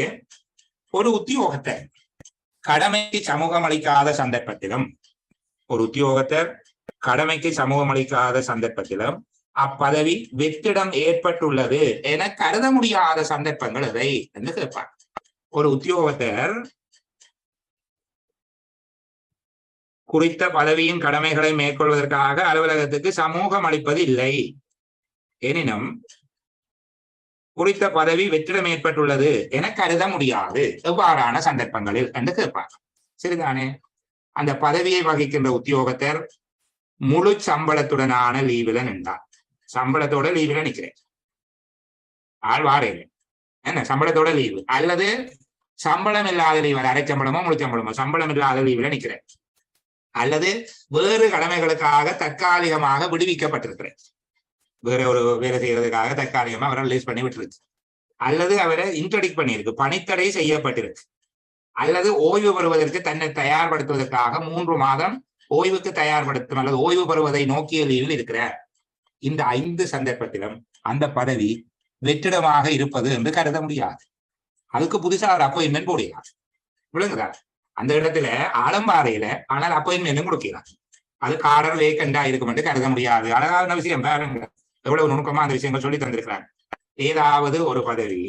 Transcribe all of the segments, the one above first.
என்பது ஒரு உத்தியோகத்தை கடமைக்கு சமூகம் அளிக்காத சந்தர்ப்பத்திலும் ஒரு உத்தியோகத்தர் கடமைக்கு சமூகம் அளிக்காத சந்தர்ப்பத்திலும் அப்பதவி வெற்றிடம் ஏற்பட்டுள்ளது என கருத முடியாத சந்தர்ப்பங்கள் எதை என்று கேட்பார். ஒரு உத்தியோகத்தர் குறித்த பதவியின் கடமைகளை மேற்கொள்வதற்காக அலுவலகத்துக்கு சமூகம் அளிப்பது இல்லை. எனினும் குறித்த பதவி வெற்றிடம் ஏற்பட்டுள்ளது என கருத முடியாது. எவ்வாறான சந்தர்ப்பங்களில் என்று கேட்பாங்க சரிதானே? அந்த பதவியை வகிக்கின்ற உத்தியோகத்தர் முழு சம்பளத்துடனான லீவுல நின்றார். சம்பளத்தோட லீவுல நிற்கிறேன். ஆள் வாரேன். என்ன? சம்பளத்தோட லீவு அல்லது சம்பளம் இல்லாத லீவு அரை சம்பளமோ முழு சம்பளமோ சம்பளம் இல்லாத லீவில் நிற்கிறேன். அல்லது வேறு கடமைகளுக்காக தற்காலிகமாக விடுவிக்கப்பட்டிருக்கிறேன். வேற ஒரு வேலை செய்யறதுக்காக தற்காலிகமா அவரை ரிலீஸ் பண்ணி விட்டுருக்கு அல்லது அவரை இன்ட்ரடிக் பண்ணியிருக்கு. பணித்தடை செய்யப்பட்டிருக்கு. அல்லது ஓய்வு பெறுவதற்கு தன்னை தயார்படுத்துவதற்காக மூன்று மாதம் ஓய்வுக்கு தயார்படுத்தும் அல்லது ஓய்வு பெறுவதை நோக்கிய இருக்கிறார். இந்த ஐந்து சந்தர்ப்பத்திலும் அந்த பதவி வெற்றிடமாக இருப்பது என்று கருத முடியாது. அதுக்கு புதுசா ஒரு அப்பாயின்மெண்ட் போடுகிறார். விளங்குதா? அந்த இடத்துல ஆலம்பாறையில ஆனால் அப்பாயின்மெண்ட் கொடுக்கிறார். அது காரர் வேக்கண்டா இருக்கும் என்று கருத முடியாது. அழகான விஷயம்? பாருங்க எவ்வளவு நுணுக்கமா அந்த விஷயங்கள் சொல்லி தந்திருக்கிறாங்க ஏதாவது ஒரு பதவி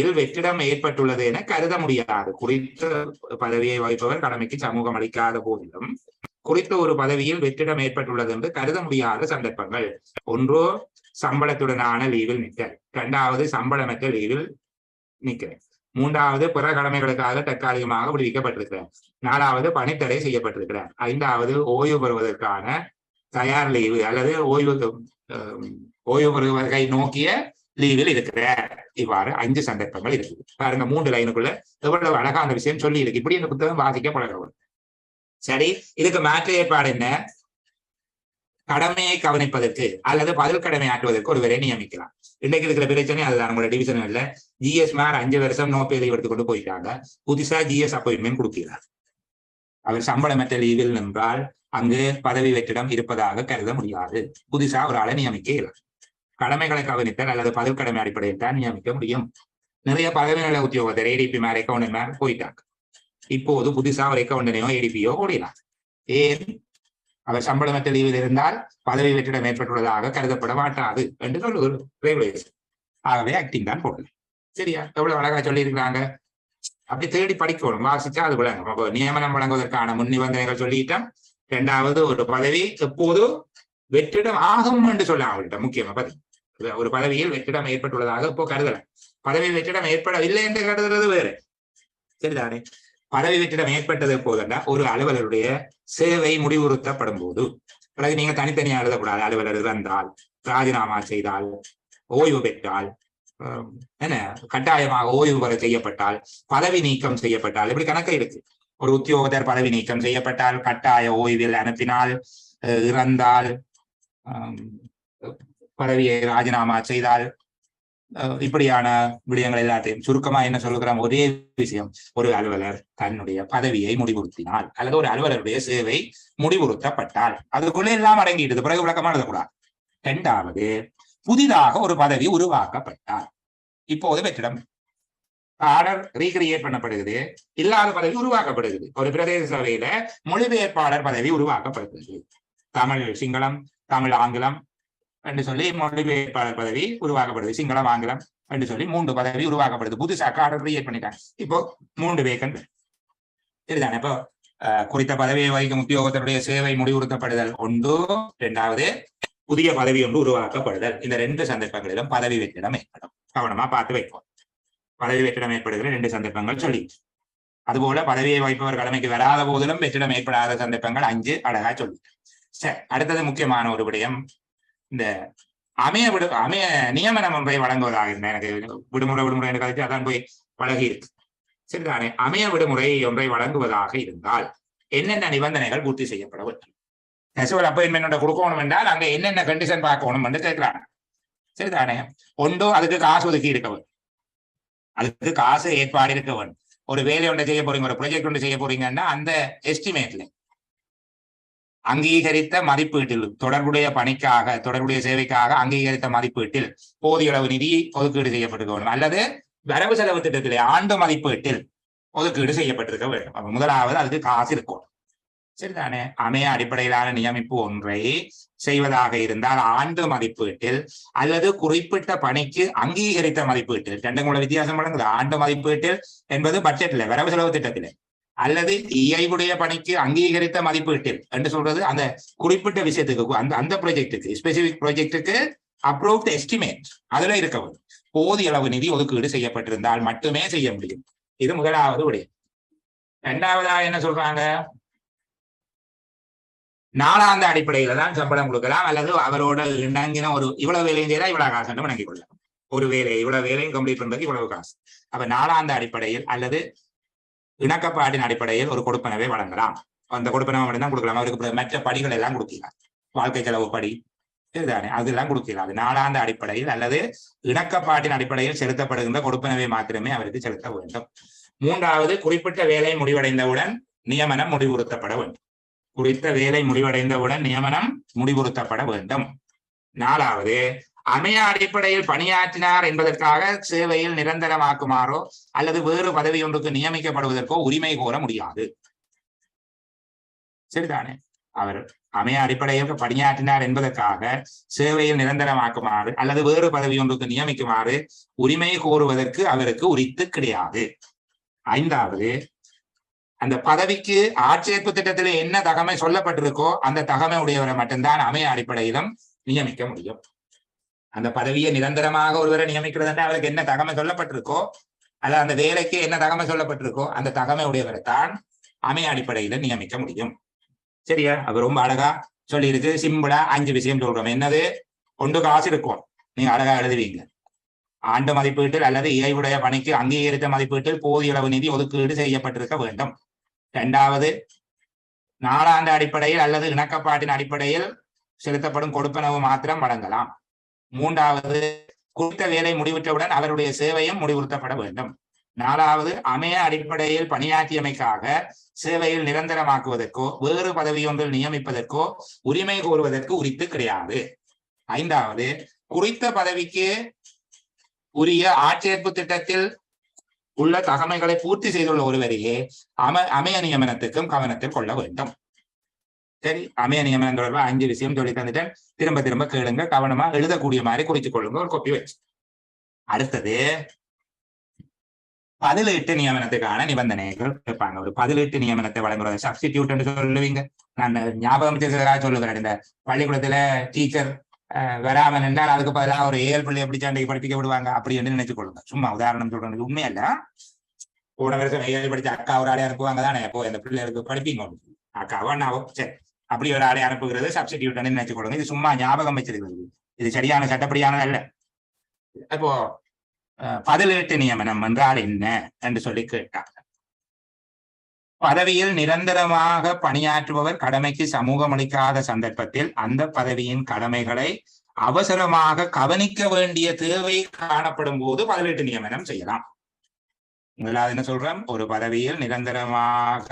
இல் வெற்றிடம் ஏற்பட்டுள்ளது என கருத முடியாது. குறித்த பதவியை வகிப்பவர் கடமைக்கு சமூகம் அளிக்காத போதிலும் குறித்த ஒரு பதவியில் வெற்றிடம் ஏற்பட்டுள்ளது என்று கருத முடியாத சந்தர்ப்பங்கள். ஒன்றோ சம்பளத்துடனான லீவில் நிற்க இரண்டாவது சம்பளமற்ற லீவில் நிற்கிறேன் மூன்றாவது பிற கடமைகளுக்காக தற்காலிகமாக விடுவிக்கப்பட்டிருக்கிறார். நாலாவது பணித்தடை செய்யப்பட்டிருக்கிறார். ஐந்தாவது ஓய்வு பெறுவதற்கான தயார் லீவு அல்லது ஓய்வு ஓய்வு வகை நோக்கிய லீவில் இருக்கிறார். இவ்வாறு அஞ்சு சந்தர்ப்பங்கள் இருக்குது. பாருங்க மூன்று லைனுக்குள்ள எவ்வளவு அழகா அந்த விஷயம் சொல்லி இருக்கு. இப்படி இந்த புத்தகம் வாசிக்க பழகிறவர் சரி இதுக்கு மாற்று ஏற்பாடு என்ன? கடமையை கவனிப்பதற்கு அல்லது பதில் கடமை ஆற்றுவதற்கு ஒருவரை நியமிக்கலாம். இன்னைக்கு இருக்கிற பிரச்சனை அதுதான். உங்களோட டிவிஷன்ல ஜிஎஸ் மேர் அஞ்சு வருஷம் நோ பே லீவ் எடுத்து கொண்டு போயிட்டாங்க. புதுசா ஜிஎஸ் அப்பாயின்மெண்ட் கொடுக்கிறார். அவர் சம்பளமற்ற லீவில் நின்றால் அங்கு பதவி வெற்றிடம் இருப்பதாக கருத முடியாது. புதுசா ஒரு ஆளை நியமிக்க இயலும். கடமைகளை கவனித்தல் அல்லது பதில் கடமை அடிப்படையில் தான் நியமிக்க முடியும். நிறைய பதவி நிலை உத்தியோகத்தர் ஏடிபி மேர் அக்கௌண்ட் மேர் போயிட்டாங்க. இப்போது புதுசா ஒரு அக்கௌண்டனையோ ஏடிபியோ ஓடினார் ஏன்? அவர் சம்பளமற்ற லீவில் இருந்தால் பதவி வெற்றிடம் ஏற்பட்டுள்ளதாக கருதப்பட மாட்டாது என்று சொல்லுவது ஆகவே ஆக்டிங் தான் போடல சரியா? எவ்வளவு அழகா சொல்லியிருக்கிறாங்க. அப்படி தேடி படிக்கணும். வாசிச்சா அது விளங்கும். அப்போ நியமனம் வழங்குவதற்கான முன் நிபந்தனைகள் சொல்லிட்டோம். இரண்டாவது ஒரு பதவி எப்போது வெற்றிடம் ஆகும் என்று சொல்ல அவள்கிட்ட முக்கியமா பதவி ஒரு பதவியில் வெற்றிடம் ஏற்பட்டுள்ளதாக இப்போ கருதல. பதவி வெற்றிடம் ஏற்படவில்லை என்று கருதுறது வேறு. சரிதானே? பதவி வெற்றிடம் ஏற்பட்டது எப்போதுன்னா ஒரு அலுவலருடைய சேவை முடிவுறுத்தப்படும் போது பிறகு நீங்க தனித்தனியா எழுதக்கூடாது. அலுவலர் இறந்தால் ராஜினாமா செய்தால் ஓய்வு பெற்றால் என்ன? கட்டாயமாக ஓய்வு பெற செய்யப்பட்டால் பதவி நீக்கம் செய்யப்பட்டால் இப்படி கணக்கு இருக்கு. ஒரு உத்தியோகத்தர் பதவி நீக்கம் செய்யப்பட்டால் கட்டாய ஓய்வில் அனுப்பினால் இறந்தால் பதவியை ராஜினாமா செய்தால் இப்படியான விடயங்கள் எல்லாத்தையும் சுருக்கமா என்ன சொல்லுகிறோம் ஒரே விஷயம் ஒரு அலுவலர் தன்னுடைய பதவியை முடிவுறுத்தினால் அல்லது ஒரு அலுவலருடைய சேவை முடிவுறுத்தப்பட்டால் அதுக்குள்ளே எல்லாம் அடங்கிடுது. பிறகு விளக்கமா எழுதக்கூடாது. இரண்டாவது புதிதாக ஒரு பதவி உருவாக்கப்பட்டார். இப்போது வெற்றிடம். ஆர்டர் ரீகிரியேட் பண்ணப்படுகிறது. இல்லாத பதவி உருவாக்கப்படுகிறது. ஒரு பிரதேச சபையில மொழிபெயர்ப்பாளர் பதவி உருவாக்கப்படுகிறது. தமிழ் சிங்களம் தமிழ் ஆங்கிலம் என்று சொல்லி மொழிபெயர்ப்பாளர் பதவி உருவாக்கப்படுது. சிங்களம் ஆங்கிலம் என்று சொல்லி மூன்று பதவி உருவாக்கப்படுது. புதுசாக ஆர்டர் கிரியேட் பண்ணிட்டாங்க. இப்போ மூன்று வேக்கன் சரிதானே இப்போ குறித்த பதவியை வகிக்கும் உத்தியோகத்தினுடைய சேவை முடிவுறுத்தப்படுதல். ஒன்று. இரண்டாவது புதிய பதவி ஒன்று உருவாக்கப்படுதல். இந்த ரெண்டு சந்தர்ப்பங்களிலும் பதவி வெற்றிடம் ஏற்படும். கவனமா பார்த்து வைப்போம். பதவி வெற்றிடம் ஏற்படுகிற ரெண்டு சந்தர்ப்பங்கள் சொல்லி. அதுபோல பதவியை வைப்பவர் கடமைக்கு வராத போதிலும் வெற்றிடம் ஏற்படாத சந்தர்ப்பங்கள் அஞ்சு அழகா சொல்லி. சரி அடுத்தது முக்கியமான ஒரு விடயம். இந்த அமைய விடு அமைய நியமனம் போய் வழங்குவதாக இருந்தேன். எனக்கு விடுமுறை விடுமுறை எனக்கு கழிச்சு அதான் போய் பழகி இருக்கு. சரிதானே? அமைய விடுமுறை ஒன்றை வழங்குவதாக இருந்தால் என்னென்ன நிபந்தனைகள் பூர்த்தி செய்யப்பட வேண்டும்? நெசுவல் அப்பாயின்மெண்ட் கொடுக்கணும் என்றால் அங்க என்னென்ன கண்டிஷன் பார்க்கணும் என்று கேட்கிறாங்க. சரிதானே? ஒன்றோ அதுக்கு காசு ஒதுக்கி இருக்க வேண்டும். அதுக்கு காசு ஏற்பாடு இருக்க வேண்டும். ஒரு வேலை ஒன்று செய்ய போறீங்க ஒரு ப்ரொஜெக்ட் ஒன்று செய்ய போறீங்கன்னா அந்த எஸ்டிமேட்ல அங்கீகரித்த மதிப்பீட்டில் தொடர்புடைய பணிக்காக தொடர்புடைய சேவைக்காக அங்கீகரித்த மதிப்பீட்டில் போதிய அளவு நிதி ஒதுக்கீடு செய்யப்பட்டு வேண்டும். அல்லது வரவு செலவு திட்டத்திலே ஆண்டு மதிப்பீட்டில் ஒதுக்கீடு செய்யப்பட்டிருக்க வேண்டும். முதலாவது அதுக்கு காசு இருக்கணும் சரிதானே? அமைய அடிப்படையிலான நியமிப்பு ஒன்றை செய்வதாக இருந்தால் ஆண்டு மதிப்பீட்டில் அல்லது குறிப்பிட்ட பணிக்கு அங்கீகரித்த மதிப்பீட்டில் ரெண்டும் உள்ள வித்தியாசம் வழங்குது ஆண்டு மதிப்பீட்டில் என்பது பட்ஜெட்ல வரவு செலவு திட்டத்திலே. அல்லது இயைவுடைய பணிக்கு அங்கீகரித்த மதிப்பீட்டில் என்று சொல்றது அந்த குறிப்பிட்ட விஷயத்துக்கு அந்த அந்த ப்ராஜெக்டுக்கு ஸ்பெசிபிக் ப்ராஜெக்டுக்கு அப்ரூவ்ட் எஸ்டிமேட் அதுல இருக்க வேண்டும். போதிய அளவு நிதி ஒதுக்கீடு செய்யப்பட்டிருந்தால் மட்டுமே செய்ய முடியும். இது முதலாவது விடயம் இரண்டாவதா என்ன சொல்றாங்க? நாளாந்த அடிப்படையில தான் சம்பளம் கொடுக்கலாம். அல்லது அவரோட இணங்கின ஒரு இவ்வளவு வேலையும் செய்தா இவ்வளவு காசு வணங்கிக் கொள்ளலாம். ஒரு வேலை இவ்வளவு வேலையும் கம்ப்ளீட் பண்றதுக்கு இவ்வளவு காசு. அப்ப நாளாந்த அடிப்படையில் அல்லது இணக்கப்பாட்டின் அடிப்படையில் ஒரு கொடுப்பனவை வழங்கலாம். அந்த கொடுப்பனவை மட்டும்தான் கொடுக்கலாம். அவருக்கு மற்ற படிகள் எல்லாம் கொடுக்கலாம். வாழ்க்கை செலவு படி. இதுதானே அதெல்லாம் கொடுக்கலாம். அது நாளாந்த அடிப்படையில் அல்லது இணக்கப்பாட்டின் அடிப்படையில் செலுத்தப்படுகின்ற கொடுப்பனவை மாத்திரமே அவருக்கு செலுத்த வேண்டும். மூன்றாவது குறிப்பிட்ட வேலை முடிவடைந்தவுடன் நியமனம் முடிவுறுத்தப்பட வேண்டும். குறித்த வேலை முடிவடைந்தவுடன் நியமனம் முடிவுறுத்தப்பட வேண்டும். நாலாவது அமைய அடிப்படையில் பணியாற்றினார் என்பதற்காக சேவையில் நிரந்தரமாக்குமாறோ அல்லது வேறு பதவி ஒன்றுக்கு நியமிக்கப்படுவதற்கோ உரிமை கோர முடியாது. சரிதானே? அவர் அமைய அடிப்படையில் பணியாற்றினார் என்பதற்காக சேவையில் நிரந்தரமாக்குமாறு அல்லது வேறு பதவி ஒன்றுக்கு நியமிக்குமாறு உரிமை கோருவதற்கு அவருக்கு உரித்து கிடையாது. ஐந்தாவது அந்த பதவிக்கு ஆட்சேர்ப்பு திட்டத்தில் என்ன தகமை சொல்லப்பட்டிருக்கோ அந்த தகமை உடையவரை மட்டும்தான் அமைய அடிப்படையிலும் நியமிக்க முடியும். அந்த பதவியை நிரந்தரமாக ஒருவரை நியமிக்கிறது அவருக்கு என்ன தகமை சொல்லப்பட்டிருக்கோ அல்ல அந்த வேலைக்கு என்ன தகமை சொல்லப்பட்டிருக்கோ அந்த தகமை உடையவரை தான் அமைய அடிப்படையில நியமிக்க முடியும். சரியா? அவர் ரொம்ப அழகா சொல்லியிருக்கு. சிம்பிளா அஞ்சு விஷயம் சொல்றோம். என்னது? ஒன்று காசு இருக்கும். நீங்க அழகா எழுதுவீங்க. ஆண்டு மதிப்பீட்டில் அல்லது இறைவுடைய பணிக்கு அங்கீகரித்த மதிப்பீட்டில் போதிய அளவு நிதி ஒதுக்கீடு செய்யப்பட்டிருக்க வேண்டும். இரண்டாவது நாளாண்டு அடிப்படையில் அல்லது இணக்கப்பாட்டின் அடிப்படையில் செலுத்தப்படும் கொடுப்பனவு மாத்திரம் வழங்கலாம். மூன்றாவது குறித்த வேலை முடிவுற்றவுடன் அவருடைய சேவையும் முடிவுறுத்தப்பட வேண்டும். நாலாவது அமைய அடிப்படையில் பணியாற்றியமைக்காக சேவையில் நிரந்தரமாக்குவதற்கோ வேறு பதவியொன்றில் நியமிப்பதற்கோ உரிமை கோருவதற்கு உரித்து கிடையாது. ஐந்தாவது குறித்த பதவிக்கு உரிய ஆட்சேர்ப்பு திட்டத்தில் உள்ள தகமைகளை பூர்த்தி செய்துள்ள ஒருவரையே அம அமைய நியமனத்துக்கும் கவனத்தில் கொள்ள வேண்டும். சரி அமைய நியமனம் தொடர்பாக அஞ்சு விஷயம் சொல்லி தந்துட்டேன். திரும்ப திரும்ப கேளுங்க. கவனமா எழுதக்கூடிய மாதிரி குறிச்சு கொள்ளுங்க. ஒரு கொப்பி வச்சு. அடுத்தது பதிலீட்டு நியமனத்துக்கான நிபந்தனைகள் கேட்பாங்க. ஒரு பதிலீட்டு நியமனத்தை வழங்குறது சப்ஸ்டிடியூட் சொல்லுவீங்க. நான் ஞாபகம் சொல்லுகிறேன். இந்த பள்ளிக்கூடத்துல டீச்சர் வராம நின்றால் அதுக்கு பதிலாக ஒரு ஏழு பிள்ளை எப்படி சண்டைக்கு படிப்பிக்க விடுவாங்க? அப்படி என்று நினைச்சு கொள்ளுங்க. சும்மா உதாரணம் சொல்றது உண்மையல்ல. கூட வருஷம் ஏழு படிச்ச அக்கா ஒரு ஆளை அனுப்புவாங்க தானே? இப்போ இந்த பிள்ளைகளுக்கு படிப்பீங்க அக்காவும் நான் சரி. அப்படி ஒரு ஆளை அனுப்புகிறது சப்ஸ்டிடியூட் நினைச்சு கொள்ளுங்க. இது சும்மா ஞாபகம் வச்சிருக்கிறது. இது சரியான சட்டப்படியானது அல்ல. இப்போ பதிலீட்டு நியமனம் என்றால் என்ன? என்று சொல்லி கேட்டாங்க பதவியில் நிரந்தரமாக பணியாற்றுபவர் கடமைக்கு சமூகம் அளிக்காத சந்தர்ப்பத்தில் அந்த பதவியின் கடமைகளை அவசரமாக கவனிக்க வேண்டிய தேவை காணப்படும் போது பதவியிட்டு நியமனம் செய்யலாம். முதலாவது என்ன சொல்றோம்? ஒரு பதவியில் நிரந்தரமாக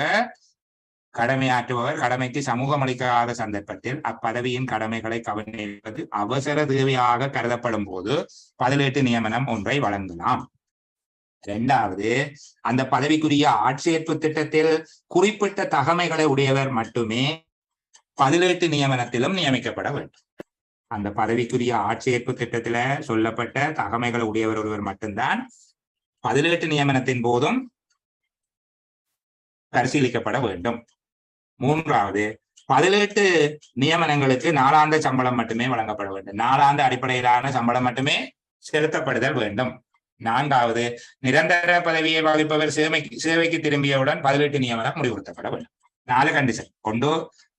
கடமையாற்றுபவர் கடமைக்கு சமூகம் அளிக்காத சந்தர்ப்பத்தில் அப்பதவியின் கடமைகளை கவனிப்பது அவசர தேவையாக கருதப்படும் போது பதிலீட்டு நியமனம் ஒன்றை வழங்கலாம். இரண்டாவது அந்த பதவிக்குரிய ஆட்சேர்ப்பு திட்டத்தில் குறிப்பிட்ட தகமைகளை உடையவர் மட்டுமே பதிலீட்டு நியமனத்திலும் நியமிக்கப்பட வேண்டும். அந்த பதவிக்குரிய ஆட்சேர்ப்பு திட்டத்துல சொல்லப்பட்ட தகமைகளை உடையவர் ஒருவர் மட்டும்தான் பதிலீட்டு நியமனத்தின் போதும் பரிசீலிக்கப்பட வேண்டும். மூன்றாவது பதிலெட்டு நியமனங்களுக்கு நாளாந்த சம்பளம் மட்டுமே வழங்கப்பட வேண்டும். நாளாந்த அடிப்படையிலான சம்பளம் மட்டுமே செலுத்தப்படுதல் வேண்டும். நான்காவது நிரந்தர பதவியை வகிப்பவர் சேவைக்கு சேவைக்கு திரும்பியவுடன் பதிலெட்டு நியமனம் முடிவுறுத்தப்பட வேண்டும். நாலு கண்டிஷன் கொண்டு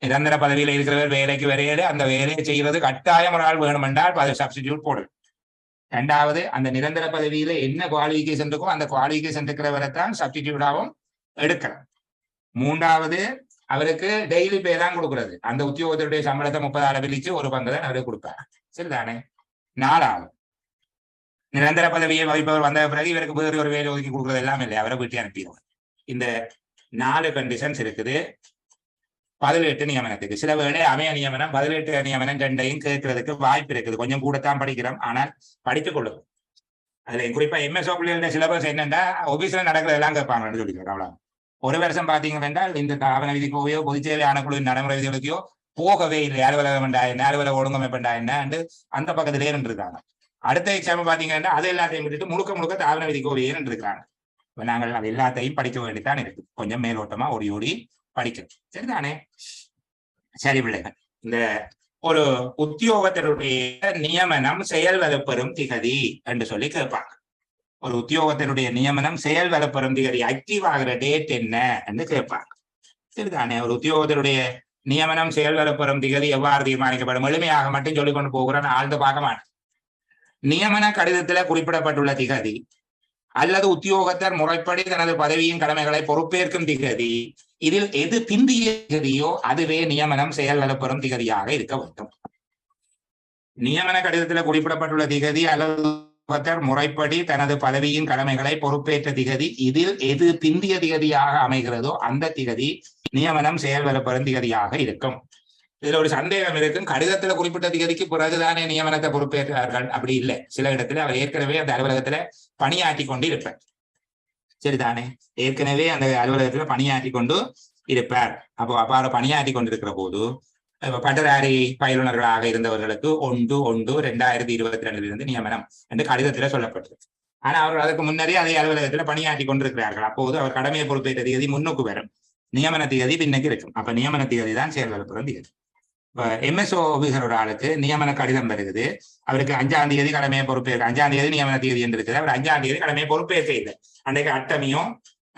நிரந்தர பதவியில் இருக்கிறவர் வேலைக்கு வரையில அந்த வேலையை செய்வது கட்டாயம் ஒரு ஆள் வேணும் என்றால் சப்ஸ்டிடியூட் போடும் ரெண்டாவது அந்த நிரந்தர பதவியில என்ன குவாலிஃபிகேஷன் இருக்கும் அந்த குவாலிஃபிகேஷன் இருக்கிறவரை தான் சப்ஸ்டிடியூடாகவும் எடுக்கிறார் மூன்றாவது அவருக்கு டெய்லி பே தான் கொடுக்கறது. அந்த உத்தியோகத்தருடைய சம்பளத்தை முப்பதாயிரம் பிரிச்சு ஒரு பங்கு தான் அவருக்கு கொடுப்பாரு. சரிதானே? நாலாவது நிரந்தர பதவியை வகிப்பவர் வந்த பிறகு இவருக்கு வேறு ஒரு வேலை ஒதுக்கி கொடுக்குறது எல்லாம் இல்லை. அவரை வீட்டு அனுப்பிடுவார். இந்த நாலு கண்டிஷன்ஸ் இருக்குது. பதிலெட்டு நியமனத்துக்கு. சில வேளை அமைய நியமனம் பதிலெட்டு நியமனம் ரெண்டையும் கேட்கறதுக்கு வாய்ப்பு இருக்குது. கொஞ்சம் கூடத்தான் படிக்கிறோம். ஆனால் படித்துக் கொள்ளும் அதுல குறிப்பா எம்எஸ் பிள்ளைகளோட சிலபஸ் என்னன்னா ஆபீஸ்ல நடக்கிறதெல்லாம் கேட்பாங்கன்னு சொல்லிக்கிறோம் அவ்வளவு ஒரு வருஷம் பாத்தீங்க என்றால் இந்த தாவன விதிக்கோவையோ பொதுச்சேவை ஆணைக்குழுவின் நடைமுறை விதிகளுக்கோ போகவே இல்லை. அலுவலகம் என்றா என்ன? அலுவலக ஒழுங்கமைப்பண்டா என்ன அந்த பக்கத்திலே இருக்காங்க அடுத்த எக்ஸாம் பாத்தீங்கன்னா அது எல்லாத்தையும் விட்டுட்டு முழுக்க முழுக்க தாவன விதிக்கோவையே இருக்காங்க இப்ப நாங்கள் அது எல்லாத்தையும் படிக்க வேண்டித்தான் இருக்கு. கொஞ்சம் மேலோட்டமா ஓடி ஓடி படிக்கணும். சரிதானே? சரி பிள்ளைகள் இந்த ஒரு உத்தியோகத்தினுடைய நியமனம் செயல் வலப்பெறும் திகதி என்று சொல்லி கேட்பாங்க. ஒரு உத்தியோகத்தினுடைய நியமனம் செயல் வலப்பெறும் திகதி ஆக்டிவ் ஆகிற டேட் என்ன என்று கேட்பாங்க. சரிதானே? ஒரு உத்தியோகத்தினுடைய நியமனம் செயல் வலப்பெறும் திகதி எவ்வாறு தீர்மானிக்கப்படும்? எளிமையாக மட்டும் சொல்லிக்கொண்டு போகிறோம் ஆழ்ந்து பார்க்க மாட்டேன் நியமன கடிதத்துல குறிப்பிடப்பட்டுள்ள திகதி அல்லது உத்தியோகத்தர் முறைப்படி தனது பதவியின் கடமைகளை பொறுப்பேற்கும் திகதி இதில் எது பிந்திய திகதியோ அதுவே நியமனம் செயல் வலப்பெறும் திகதியாக இருக்க வேண்டும். நியமன கடிதத்தில் குறிப்பிடப்பட்டுள்ள திகதி அல்லது முறைப்படி தனது பதவியின் கடமைகளை பொறுப்பேற்ற திகதி இதில் எது பிந்திய திகதியாக அமைகிறதோ அந்த திகதி நியமனம் செயல் வலப்பெறும் திகதியாக இருக்கும். இதுல ஒரு சந்தேகம் இருக்கும். கடிதத்துல குறிப்பிட்ட திகதிக்கு பிறகுதானே நியமனத்தை பொறுப்பேற்றார்கள். அப்படி இல்லை. சில இடத்துல அவர் ஏற்கனவே அந்த அலுவலகத்துல பணியாற்றி கொண்டு இருப்பார் சரிதானே? ஏற்கனவே அந்த அலுவலகத்துல பணியாற்றி கொண்டு இருப்பார். அப்போ அப்பாறு பணியாற்றி கொண்டிருக்கிற போது பட்டதாரி பயிலுநர்களாக இருந்தவர்களுக்கு ஒன்று ஒன்று ரெண்டாயிரத்தி இருபத்தி ரெண்டுல இருந்து நியமனம் என்று கடிதத்துல சொல்லப்பட்டது. ஆனா அவர் அதுக்கு முன்னரே அதே அலுவலகத்துல பணியாற்றி கொண்டிருக்கிறார்கள். அப்போது அவர் கடமையை பொறுப்பேற்ற தேதி முன்னுக்கு வரும். நியமன தேதி பின்னுக்கு இருக்கும். அப்ப நியமன தேதி தான் செயல்படுத்தும் தேதி எம்எஸ்ஓ ஆபீசர் ஒரு ஆளுக்கு நியமன கடிதம் வருகிறது. அவருக்கு அஞ்சாம் தேதி கடமையை பொறுப்பேற்க அஞ்சாம் தேதி நியமன தேதி என்று இருக்குது அவர் அஞ்சாம் தேதி கடமையை பொறுப்பேற்க இல்லை. அன்றைக்கு அட்டமியும்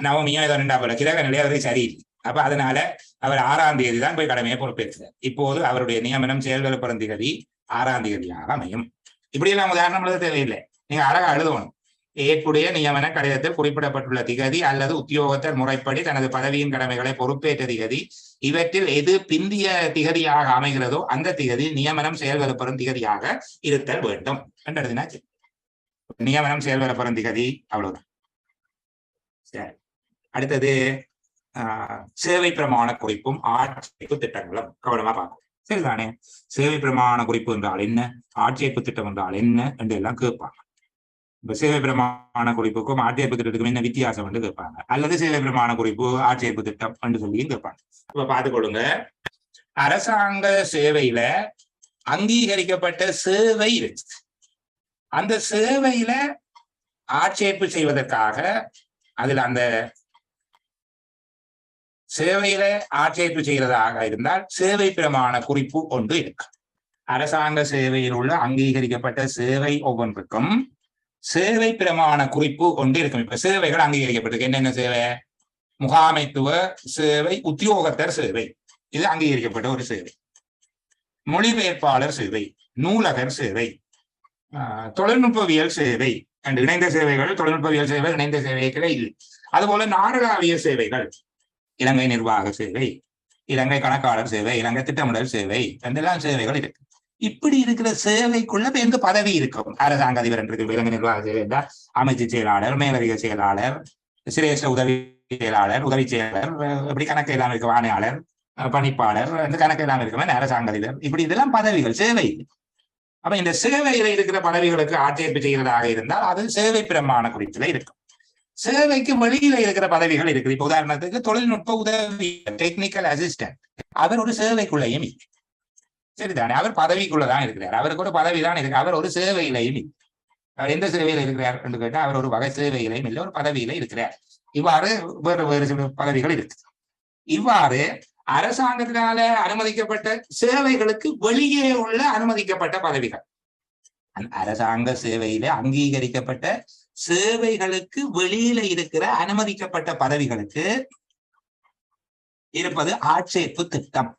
நவமியும் ஏதோ ரெண்டாம் போல. கிரக நிலை அவருக்கு சரியில்லை. அப்ப அதனால அவர் ஆறாம் தேதி தான் போய் கடமையை பொறுப்பேற்கிறார். இப்போது அவருடைய நியமனம் செயல்கள் பிறந்திகதி ஆறாம் தேதியாக அமையும். இப்படி எல்லாம் உதாரணம் எழுத தேவையில்லை. நீங்க அழகா எழுதணும். ஏற்புடைய நியமன கடிதத்தில் குறிப்பிடப்பட்டுள்ள திகதி அல்லது உத்தியோகத்தர் முறைப்படி தனது பதவியின் கடமைகளை பொறுப்பேற்ற திகதி. இவற்றில் எது பிந்திய திகதியாக அமைகிறதோ அந்த திகதி நியமனம் செயல்வரப்பெறும் திகதியாக இருத்தல் வேண்டும். என்றதுனாச்சு நியமனம் செயல்வரப்பெறும் திகதி அவ்வளவுதான். சரி. அடுத்தது சேவை பிரமாண குறிப்பும் ஆட்சிப்பு திட்டங்களும். கவனமா பார்க்கும் சரிதானே? சேவை பிரமாண குறிப்பு என்றால் என்ன? ஆட்சேர்ப்பு திட்டம் என்றால் என்ன? என்று எல்லாம் கேட்பாங்க. சேவை பிரமாண குறிப்புக்கும் ஆட்சேர்ப்பு திட்டத்துக்கும் என்ன வித்தியாசம் என்று கேட்பாங்க. அல்லது சேவை பிரமாண குறிப்பு ஆட்சேர்ப்பு திட்டம் என்று சொல்லியும் கேட்பாங்க. இப்ப பார்த்துக்கொள்ளுங்க அரசாங்க சேவையில அங்கீகரிக்கப்பட்ட சேவை இருக்கு. அந்த சேவையில ஆட்சேர்ப்பு செய்வதற்காக அதுல அந்த சேவையில ஆட்சேர்ப்பு செய்கிறதாக இருந்தால் சேவை பிரமாண குறிப்பு ஒன்று இருக்கு. அரசாங்க சேவையில் உள்ள அங்கீகரிக்கப்பட்ட சேவை ஒவ்வொன்றுக்கும் சேவை பிரமாண குறிப்பு ஒன்று இருக்கும் இப்ப சேவைகள் அங்கீகரிக்கப்பட்டிருக்கு என்னென்ன சேவை? முகாமைத்துவ சேவை உத்தியோகத்தர் சேவை. இது அங்கீகரிக்கப்பட்ட ஒரு சேவை. மொழிபெயர்ப்பாளர் சேவை நூலகர் சேவை தொழில்நுட்பவியல் சேவை அண்ட் இணைந்த சேவைகள் தொழில்நுட்பவியல் சேவை இணைந்த சேவைகளே இல்லை அதுபோல நாடகாவிய சேவைகள் இலங்கை நிர்வாக சேவை இலங்கை கணக்காளர் சேவை இலங்கை திட்டமிடல் சேவை இதெல்லாம் சேவைகள் இருக்கு. இப்படி இருக்கிற சேவைக்குள்ள எந்த பதவி இருக்கும். அரசாங்க அதிபர் என்று விலங்கு நிர்வாக செயலர் அமைச்சு செயலாளர் மேலதிக செயலாளர் சிரேஷ்ட உதவி செயலாளர் உதவி செயலர் இப்படி கணக்கு எல்லாம் இருக்கும் ஆணையாளர் பணிப்பாளர் இந்த கணக்கு எல்லாம் இருக்கும் அரசாங்க அதிபர். இப்படி இதெல்லாம் பதவிகள் சேவை. அப்ப இந்த சேவையில இருக்கிற பதவிகளுக்கு ஆட்சேர்ப்பு செய்கிறதாக இருந்தால் அது சேவை பிரமாண குறிப்பில இருக்கும். சேவைக்கு வெளியில இருக்கிற பதவிகள் இருக்குது. இப்ப உதாரணத்துக்கு தொழில்நுட்ப உதவி டெக்னிக்கல் அசிஸ்டன்ட் அவர் ஒரு சேவைக்குள்ளேயும் சரிதானே? அவர் பதவிக்குள்ளதான் இருக்கிறார். அவருக்கு ஒரு பதவி தான் இருக்கு. அவர் ஒரு சேவையிலையும் அவர் எந்த சேவையில இருக்கிறார் என்று கேட்டால் அவர் ஒரு வகை சேவையிலையும் இல்லை. ஒரு பதவியில இருக்கிறார். இவ்வாறு வேறு வேறு சில பதவிகள் இருக்கு. இவ்வாறு அரசாங்கத்தினால அனுமதிக்கப்பட்ட சேவைகளுக்கு வெளியே உள்ள அனுமதிக்கப்பட்ட பதவிகள். அரசாங்க சேவையில அங்கீகரிக்கப்பட்ட சேவைகளுக்கு வெளியில இருக்கிற அனுமதிக்கப்பட்ட பதவிகளுக்கு இருப்பது ஆட்சேர்ப்பு திட்டம்.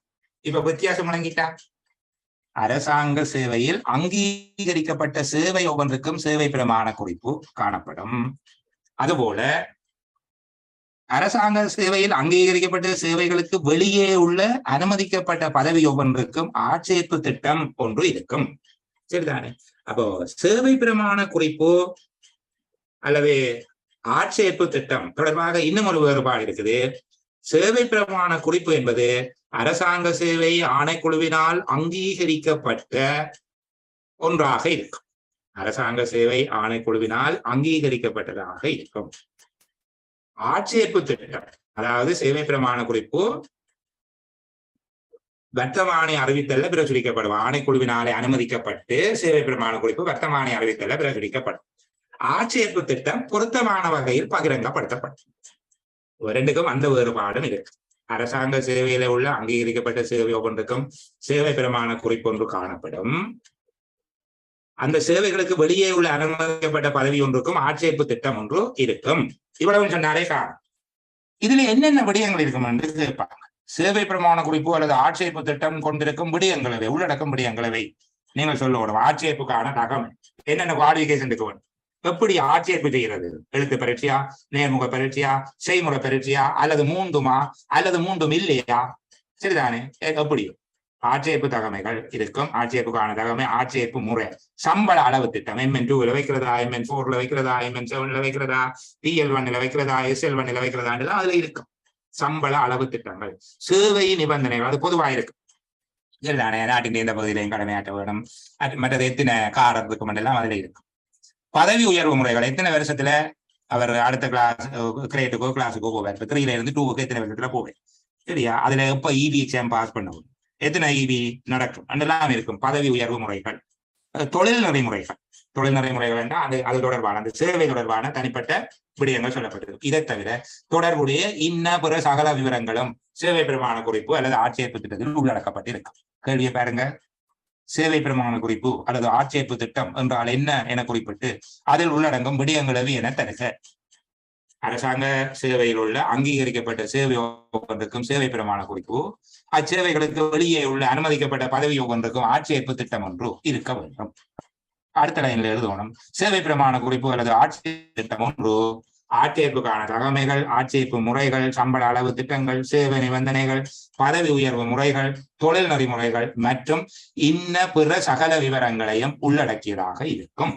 இப்ப வித்தியாசம் வழங்கிட்டா அரசாங்க சேவையில் அங்கீகரிக்கப்பட்ட சேவை ஒவ்வொன்றுக்கும் சேவை பிரமாண குறிப்பு காணப்படும். அதுபோல அரசாங்க சேவையில் அங்கீகரிக்கப்பட்ட சேவைகளுக்கு வெளியே உள்ள அனுமதிக்கப்பட்ட பதவி ஒவ்வொன்றுக்கும் ஆட்சேர்ப்பு திட்டம் ஒன்று இருக்கும். சரிதானே? அப்போ சேவை பிரமாண குறிப்பு அல்லது ஆட்சேர்ப்பு திட்டம் தொடர்பாக இன்னும் ஒரு வேறுபாடு இருக்குது. சேவை பிரமாண குறிப்பு என்பது அரசாங்க சேவை ஆணைக்குழுவினால் அங்கீகரிக்கப்பட்ட ஒன்றாக இருக்கும். அரசாங்க சேவை ஆணைக்குழுவினால் அங்கீகரிக்கப்பட்டதாக இருக்கும். ஆட்சேர்ப்பு திட்டம் அதாவது சேவை பிரமாண குறிப்பு வர்த்தமானி அறிவித்தல்ல பிரசுரிக்கப்படும். ஆணைக்குழுவினாலே அனுமதிக்கப்பட்டு சேவை பிரமாண குறிப்பு வர்த்தமானி அறிவித்தல்ல பிரசுரிக்கப்படும். ஆட்சேர்ப்பு திட்டம் பொருத்தமான வகையில் பகிரங்கப்படுத்தப்படும் ரெண்டுக்கும் அந்த வேறுபாடும் இருக்கு அரசாங்க சேவையில உள்ள அங்கீகரிக்கப்பட்ட சேவை ஒவ்வொன்றுக்கும் சேவை பிரமாண குறிப்பு ஒன்று காணப்படும். அந்த சேவைகளுக்கு வெளியே உள்ள அனுமதிக்கப்பட்ட பதவி ஒன்றுக்கும் ஆட்சேர்ப்பு திட்டம் ஒன்று இருக்கும். இவ்வளவு சொன்னாலே காரணம் இதுல என்னென்ன விடயங்கள் இருக்கும் என்று கேட்பாங்க. சேவை பிரமாண குறிப்பு அல்லது ஆட்சேர்ப்பு திட்டம் கொண்டிருக்கும் விடயங்களவை உள்ளடக்கும் விடயங்களவை. நீங்கள் சொல்லணும் ஆட்சேர்ப்புக்கான நகம் என்னென்ன குவாலிபிகேஷன் இருக்க வேண்டும் எப்படி ஆட்சேர்ப்பு செய்கிறது? எழுத்து பரீட்சையா? நேர்முக பரீட்சையா? செய்முறை பரீட்சையா? அல்லது மூன்றுமா? அல்லது மூன்றும் இல்லையா? சரிதானே? எ- எப்படி ஆட்சேர்ப்பு தகமைகள் இருக்கும். ஆட்சேர்ப்புக்கான தகமை ஆட்சேர்ப்பு முறை. சம்பள அளவு திட்டம். எம்என் டூல வைக்கிறதா? எம்என் ஃபோர்ல வைக்கிறதா? எம்என் செவன்ல வைக்கிறதா? பிஎல் ஒன்ல வைக்கிறதா? எஸ்எல் ஒன்ல வைக்கிறதான்னு அதுல இருக்கும். சம்பள அளவு திட்டங்கள். சேவை நிபந்தனைகள். அது பொதுவா இருக்கும். இதுதானே நாட்டின் எந்த பகுதியிலையும் கடமையாற்ற வேணும். மற்றது எத்தனை காரத்துக்கு மட்டும் எல்லாம் அதுல இருக்கும். பதவி உயர்வு முறைகள். எத்தனை வருஷத்துல? அவர் அடுத்த கிளாஸ் கிரேட்டுக்கோ கிளாஸுக்கோ போவார். இப்போ த்ரீல இருந்து டூவுக்கு எத்தனை வருஷத்துல போவேன் சரியா? அதுல எப்ப இபி எக்ஸாம் பாஸ் பண்ணவும்? எத்தனை இபி நடக்கும்? அதெல்லாம் இருக்கும். பதவி உயர்வு முறைகள். தொழில் நடைமுறைகள் தொழில் நடைமுறைகள் என்றால் அது அது தொடர்பான அந்த சேவை தொடர்பான தனிப்பட்ட விடயங்கள் சொல்லப்பட்டிருக்கும் இதை தவிர தொடர்புடைய இன்ன பிற சகல விவரங்களும் சேவை பெருமான குறிப்பு அல்லது ஆட்சேர்ப்பு திட்டத்தில் உள்ளடக்கப்பட்டிருக்கும். கேள்வியை பாருங்க. சேவை பிரமாண குறிப்பு அல்லது ஆட்சேர்ப்பு திட்டம் என்றால் என்ன என குறிப்பிட்டு அதில் உள்ளடங்கும் விடயங்களவி என தருக அரசாங்க சேவையில் உள்ள அங்கீகரிக்கப்பட்ட சேவை ஒவ்வொன்றுக்கும் சேவை பிரமாண குறிப்பு. அச்சேவைகளுக்கு வெளியே உள்ள அனுமதிக்கப்பட்ட பதவி ஒவ்வொன்றுக்கும் ஆட்சேர்ப்பு திட்டம் ஒன்று இருக்க வேண்டும். அடுத்த லைன்ல எழுதணும். சேவை பிரமாண குறிப்பு அல்லது ஆட்சி திட்டம் ஒன்று. ஆட்சேர்ப்புக்கான தகமைகள் ஆட்சேர்ப்பு முறைகள் சம்பள அளவு திட்டங்கள் சேவை நிபந்தனைகள் பதவி உயர்வு முறைகள் தொழில் நெறிமுறைகள் மற்றும் இன்ன பிற சகல விவரங்களையும் உள்ளடக்கியதாக இருக்கும்.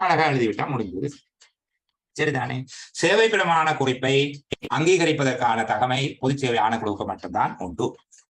அழகா எழுதிவிட்டா முடிஞ்சது. சரிதானே? சேவை பிரமாண குறிப்பை அங்கீகரிப்பதற்கான தகமை பொதுச்சேவை ஆணைக்குழுவுக்கு மட்டும்தான் உண்டு.